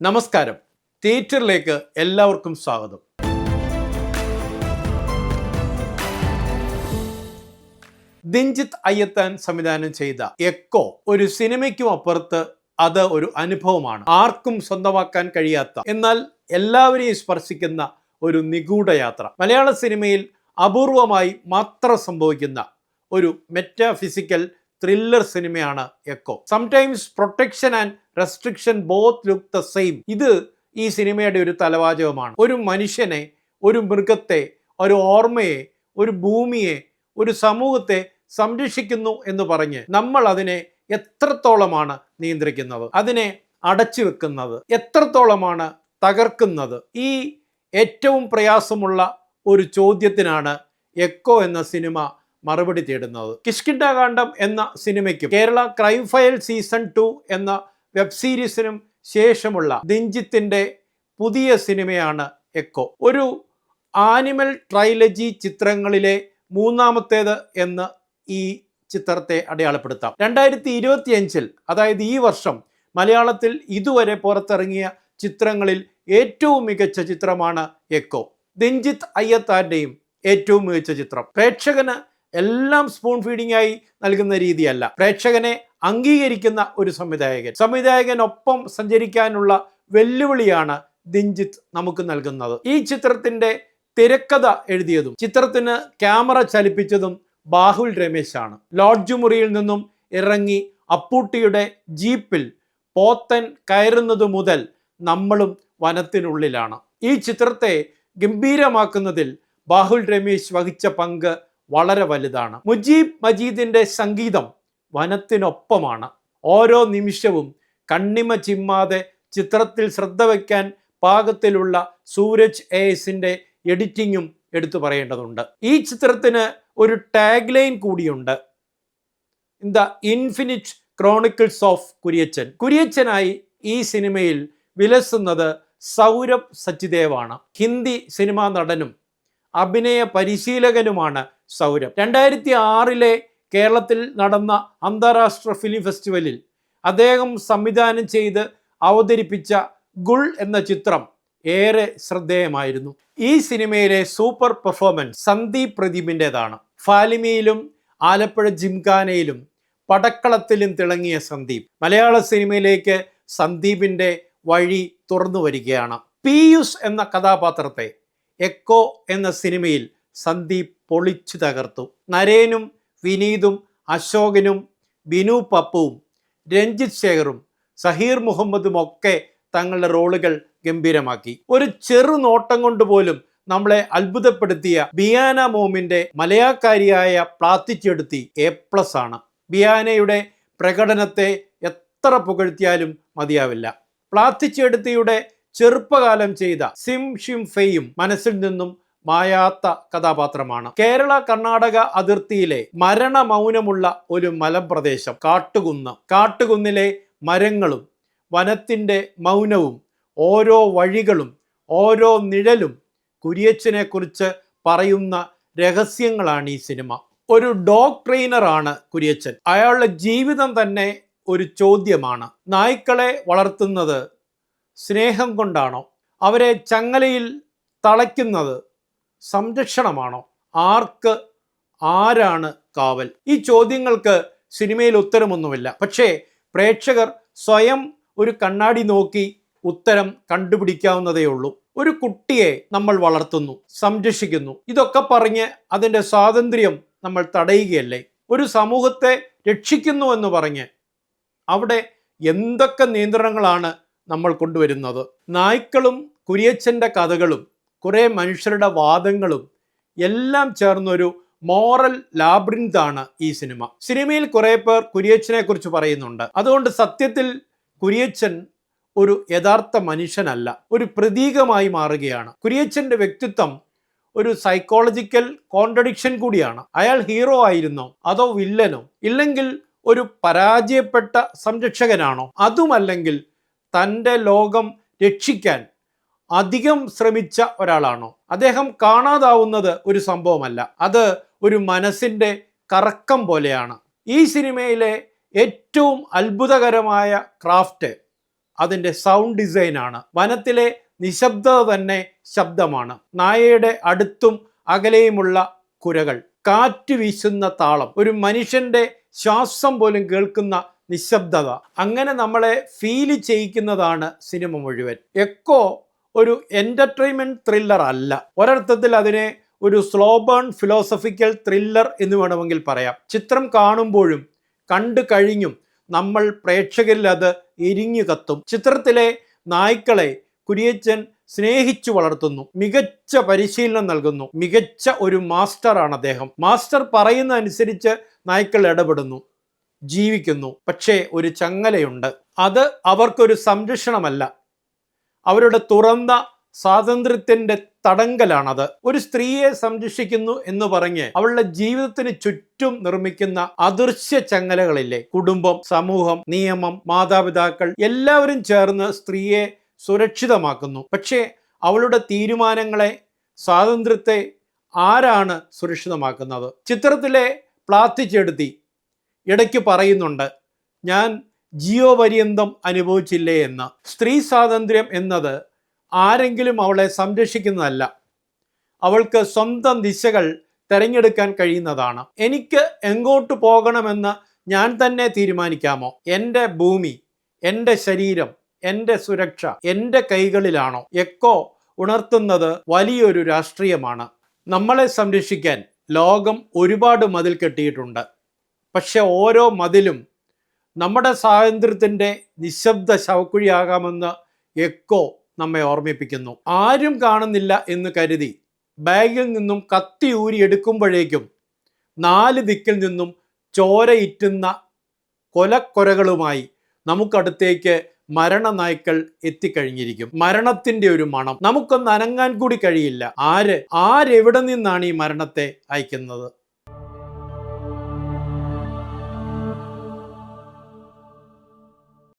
നമസ്കാരം. തിയേറ്ററിലേക്ക് എല്ലാവർക്കും സ്വാഗതം. ദിഞ്ചിത് അയ്യത്താൻ സംവിധാനം ചെയ്ത എക്കോ ഒരു സിനിമയ്ക്കും അപ്പുറത്ത് അത് ഒരു അനുഭവമാണ്. ആർക്കും സ്വന്തമാക്കാൻ കഴിയാത്ത എന്നാൽ എല്ലാവരെയും സ്പർശിക്കുന്ന ഒരു നിഗൂഢ യാത്ര. മലയാള സിനിമയിൽ അപൂർവമായി മാത്രം സംഭവിക്കുന്ന ഒരു മെറ്റാഫിസിക്കൽ ത്രില്ലർ സിനിമയാണ് Echo sometimes protection and restriction both look the same ഇത് ഈ സിനിമയുടെ ഒരു തലവാചകമാണ്. ഒരു മനുഷ്യനെ ഒരു മൃഗത്തെ ഒരു ഓർമ്മയെ ഒരു ഭൂമിയെ ഒരു സമൂഹത്തെ സംരക്ഷിക്കുന്നു എന്ന് പറഞ്ഞ് നമ്മൾ അതിനെ എത്രത്തോളമാണ് നിയന്ത്രിക്കുന്നത്? അതിനെ അടച്ചു വെക്കുന്നത് എത്രത്തോളമാണ് തകർക്കുന്നത്? ഈ ഏറ്റവും പ്രയാസമുള്ള ഒരു ചോദ്യത്തിനാണ് എക്കോ എന്ന സിനിമ മറുപടി തേടുന്നത്. കിഷ്കിണ്ടാകാന്ഡം എന്ന സിനിമയ്ക്കും Kerala crime file season two എന്ന വെബ് സീരീസിനും ശേഷമുള്ള ദിഞ്ചിത്തിന്റെ പുതിയ സിനിമയാണ് എക്കോ. ഒരു ആനിമൽ ട്രൈലജി ചിത്രങ്ങളിലെ മൂന്നാമത്തേത് എന്ന് ഈ ചിത്രത്തെ അടയാളപ്പെടുത്താം. രണ്ടായിരത്തി ഇരുപത്തിയഞ്ചിൽ അതായത് ഈ വർഷം മലയാളത്തിൽ ഇതുവരെ പുറത്തിറങ്ങിയ ചിത്രങ്ങളിൽ ഏറ്റവും മികച്ച ചിത്രമാണ് എക്കോ. ദിഞ്ജിത്ത് അയ്യത്താന്റെയും ഏറ്റവും മികച്ച ചിത്രം. പ്രേക്ഷകന് എല്ലാം സ്പൂൺ ഫീഡിംഗ് ആയി നൽകുന്ന രീതിയല്ല. പ്രേക്ഷകനെ അംഗീകരിക്കുന്ന ഒരു സംവിധായകൻ. സംവിധായകനൊപ്പം സഞ്ചരിക്കാനുള്ള വെല്ലുവിളിയാണ് ദിഞ്ജിത്ത് നമുക്ക് നൽകുന്നത്. ഈ ചിത്രത്തിന്റെ തിരക്കഥ എഴുതിയതും ചിത്രത്തിന് ക്യാമറ ചലിപ്പിച്ചതും ബാഹുൽ രമേശാണ്. ലോഡ്ജ് മുറിയിൽ നിന്നും ഇറങ്ങി അപ്പൂട്ടിയുടെ ജീപ്പിൽ പോത്തൻ കയറുന്നത് മുതൽ നമ്മളും വനത്തിനുള്ളിലാണ്. ഈ ചിത്രത്തെ ഗംഭീരമാക്കുന്നതിൽ ബാഹുൽ രമേശ് വഹിച്ച പങ്ക് വളരെ വലുതാണ്. മുജീബ് മജീദിന്റെ സംഗീതം വനത്തിനൊപ്പമാണ്. ഓരോ നിമിഷവും കണ്ണിമ ചിമ്മാതെ ചിത്രത്തിൽ ശ്രദ്ധ വയ്ക്കാൻ പാകത്തിലുള്ള സൂരജ് എസിന്റെ എഡിറ്റിങ്ങും എടുത്തു പറയേണ്ടതുണ്ട്. ഈ ചിത്രത്തിന് ഒരു ടാഗ് ലൈൻ കൂടിയുണ്ട്. The infinite chronicles of Kuriachan കുര്യച്ചനായി ഈ സിനിമയിൽ വിലസുന്നത് സൗരഭ് സച്ചിദേവാണ്. ഹിന്ദി സിനിമാ നടനും അഭിനയ പരിശീലകനുമാണ് സൗരഭ് രണ്ടായിരത്തി ആറിലെ കേരളത്തിൽ നടന്ന അന്താരാഷ്ട്ര ഫിലിം ഫെസ്റ്റിവലിൽ അദ്ദേഹം സംവിധാനം ചെയ്ത് അവതരിപ്പിച്ച ഗുൾ എന്ന ചിത്രം ഏറെ ശ്രദ്ധേയമായിരുന്നു. ഈ സിനിമയിലെ സൂപ്പർ പെർഫോമൻസ് സന്ദീപ് പ്രദീപിന്റെതാണ് ഫാലിമിയിലും ആലപ്പുഴ ജിംഖാനയിലും പടക്കളത്തിലും തിളങ്ങിയ സന്ദീപ്. മലയാള സിനിമയിലേക്ക് സന്ദീപിന്റെ വഴി തുറന്നു വരികയാണ്. പീയുസ് എന്ന കഥാപാത്രത്തെ എക്കോ എന്ന സിനിമയിൽ സന്ദീപ് പൊളിച്ചു തകർത്തു. നരേനും വിനീതും അശോകനും ബിനു പപ്പുവും രഞ്ജിത് ശേഖറും സഹീർ മുഹമ്മദും ഒക്കെ തങ്ങളുടെ റോളുകൾ ഗംഭീരമാക്കി. ഒരു ചെറു നോട്ടം കൊണ്ട് പോലും നമ്മളെ അത്ഭുതപ്പെടുത്തിയ ബിയാന മോമിന്റെ മലയാക്കാരിയായ പ്ലാത്തിച്ചെടുത്തി എ പ്ലസ് ആണ്. ബിയാനയുടെ പ്രകടനത്തെ എത്ര പുകഴ്ത്തിയാലും മതിയാവില്ല. പ്ലാത്തിച്ചെടുത്തിയുടെ ചെറുപ്പകാലം ചെയ്ത സിം ഷിം ഫെയും മനസ്സിൽ നിന്നും മായാത്ത കഥാപാത്രമാണ്. കേരള കർണാടക അതിർത്തിയിലെ മരണമൗനമുള്ള ഒരു മലപ്രദേശം കാട്ടുകുന്ന്. കാട്ടുകുന്നിലെ മരങ്ങളും വനത്തിന്റെ മൗനവും ഓരോ വഴികളും ഓരോ നിഴലും കുരിയച്ചനെ കുറിച്ച് പറയുന്ന രഹസ്യങ്ങളാണ് ഈ സിനിമ. ഒരു ഡോഗ് ട്രെയിനറാണ് കുരിയച്ചൻ. അയാളുടെ ജീവിതം തന്നെ ഒരു ചോദ്യമാണ്. നായ്ക്കളെ വളർത്തുന്നത് സ്നേഹം കൊണ്ടാണോ? അവരെ ചങ്ങലയിൽ തളയ്ക്കുന്നത് സംരക്ഷണമാണോ? ആർക്ക് ആരാണ് കാവൽ? ഈ ചോദ്യങ്ങൾക്ക് സിനിമയിൽ ഉത്തരമൊന്നുമില്ല. പക്ഷേ പ്രേക്ഷകർ സ്വയം ഒരു കണ്ണാടി നോക്കി ഉത്തരം കണ്ടുപിടിക്കാവുന്നതേ ഉള്ളൂ. ഒരു കുട്ടിയെ നമ്മൾ വളർത്തുന്നു സംരക്ഷിക്കുന്നു. ഇതൊക്കെ പറഞ്ഞ് അതിന്റെ സ്വാതന്ത്ര്യം നമ്മൾ തടയുകയല്ലേ? ഒരു സമൂഹത്തെ രക്ഷിക്കുന്നു എന്ന് പറഞ്ഞ് അവിടെ എന്തൊക്കെ നിയന്ത്രണങ്ങളാണ് നമ്മൾ കൊണ്ടുവരുന്നത്? നായ്ക്കളും കുരിയച്ഛന്റെ കഥകളും കുറേ മനുഷ്യരുടെ വാദങ്ങളും എല്ലാം ചേർന്നൊരു മോറൽ ലാബ്രിന്താണ് ഈ സിനിമ. സിനിമയിൽ കുറേ പേർ കുരിയച്ചനെ കുറിച്ച് പറയുന്നുണ്ട്. അതുകൊണ്ട് സത്യത്തിൽ കുരിയച്ചൻ ഒരു യഥാർത്ഥ മനുഷ്യനല്ല ഒരു പ്രതീകമായി മാറുകയാണ്. കുരിയച്ചന്റെ വ്യക്തിത്വം ഒരു സൈക്കോളജിക്കൽ കോൺട്രഡിക്ഷൻ കൂടിയാണ്. അയാൾ ഹീറോ ആയിരുന്നോ? അതോ വില്ലനോ ഇല്ലെങ്കിൽ ഒരു പരാജയപ്പെട്ട സംരക്ഷകനാണോ? അതുമല്ലെങ്കിൽ തന്റെ ലോകം രക്ഷിക്കാൻ അധികം ശ്രമിച്ച ഒരാളാണോ? അദ്ദേഹം കാണാതാവുന്നത് ഒരു സംഭവമല്ല. അത് ഒരു മനസ്സിന്റെ കറക്കം പോലെയാണ്. ഈ സിനിമയിലെ ഏറ്റവും അത്ഭുതകരമായ ക്രാഫ്റ്റ് അതിന്റെ സൗണ്ട് ഡിസൈനാണ്. വനത്തിലെ നിശബ്ദത തന്നെ ശബ്ദമാണ്. നായയുടെ അടുത്തും അകലെയുമുള്ള കുരകൾ കാറ്റ് വീശുന്ന താളം ഒരു മനുഷ്യന്റെ ശ്വാസം പോലും കേൾക്കുന്ന നിശബ്ദത. അങ്ങനെ നമ്മളെ ഫീൽ ചെയ്യിക്കുന്നതാണ് സിനിമ മുഴുവൻ. എക്കോ ഒരു എന്റർടൈൻമെന്റ് ത്രില്ലർ അല്ല. ഒരർത്ഥത്തിൽ അതിനെ ഒരു സ്ലോ ബേൺ ഫിലോസഫിക്കൽ ത്രില്ലർ എന്ന് വേണമെങ്കിൽ പറയാം. ചിത്രം കാണുമ്പോഴും കണ്ടു കഴിഞ്ഞും നമ്മൾ പ്രേക്ഷകരിൽ അത് ഇരിഞ്ഞു കത്തും. ചിത്രത്തിലെ നായ്ക്കളെ കുരിയച്ചൻ സ്നേഹിച്ചു വളർത്തുന്നു. മികച്ച പരിശീലനം നൽകുന്നു. മികച്ച ഒരു മാസ്റ്ററാണ് അദ്ദേഹം. മാസ്റ്റർ പറയുന്ന അനുസരിച്ച് നായ്ക്കൾ ഇടപെടുന്നു ജീവിക്കുന്നു. പക്ഷേ ഒരു ചങ്ങലയുണ്ട്. അത് അവർക്കൊരു സംരക്ഷണമല്ല. അവരുടെ തുറന്ന സ്വാതന്ത്ര്യത്തിന്റെ തടങ്കലാണത്. ഒരു സ്ത്രീയെ സംരക്ഷിക്കുന്നു എന്ന് പറഞ്ഞ് അവളുടെ ജീവിതത്തിന് ചുറ്റും നിർമ്മിക്കുന്ന അദൃശ്യ ചങ്ങലകളില്ലേ? കുടുംബം സമൂഹം നിയമം മാതാപിതാക്കൾ എല്ലാവരും ചേർന്ന് സ്ത്രീയെ സുരക്ഷിതമാക്കുന്നു. പക്ഷേ അവളുടെ തീരുമാനങ്ങളെ സ്വാതന്ത്ര്യത്തെ ആരാണ് സുരക്ഷിതമാക്കുന്നത്? ചിത്രത്തിലെ പ്ലാത്തിച്ചെടുത്തി ഇടയ്ക്ക് പറയുന്നുണ്ട് ഞാൻ ജീവപര്യന്തം അനുഭവിച്ചില്ലേ എന്ന്. സ്ത്രീ സ്വാതന്ത്ര്യം എന്നത് ആരെങ്കിലും അവളെ സംരക്ഷിക്കുന്നതല്ല. അവൾക്ക് സ്വന്തം ദിശകൾ തിരഞ്ഞെടുക്കാൻ കഴിയുന്നതാണ്. എനിക്ക് എങ്ങോട്ട് പോകണമെന്ന് ഞാൻ തന്നെ തീരുമാനിക്കാമോ? എന്റെ ഭൂമി എന്റെ ശരീരം എന്റെ സുരക്ഷ എന്റെ കൈകളിലാണോ? എക്കോ ഉണർത്തുന്നത് വലിയൊരു രാഷ്ട്രീയമാണ്. നമ്മളെ സംരക്ഷിക്കാൻ ലോകം ഒരുപാട് മതിൽ കെട്ടിയിട്ടുണ്ട്. പക്ഷെ ഓരോ മതിലും നമ്മുടെ സ്വാതന്ത്ര്യത്തിന്റെ നിശബ്ദ ശവക്കുഴിയാകാമെന്ന് എക്കോ നമ്മെ ഓർമ്മിപ്പിക്കുന്നു. ആരും കാണുന്നില്ല എന്ന് കരുതി ബാഗിൽ നിന്നും കത്തി ഊരി എടുക്കുമ്പോഴേക്കും നാല് ദിക്കിൽ നിന്നും ചോരയിറ്റുന്ന കൊലക്കൊരകളുമായി നമുക്കടുത്തേക്ക് മരണനായ്ക്കൾ എത്തിക്കഴിഞ്ഞിരിക്കും. മരണത്തിന്റെ ഒരു മണം. നമുക്കൊന്ന് അനങ്ങാൻ കൂടി കഴിയില്ല. ആര്? ആരെവിടെ നിന്നാണ് ഈ മരണത്തെ അയക്കുന്നത്?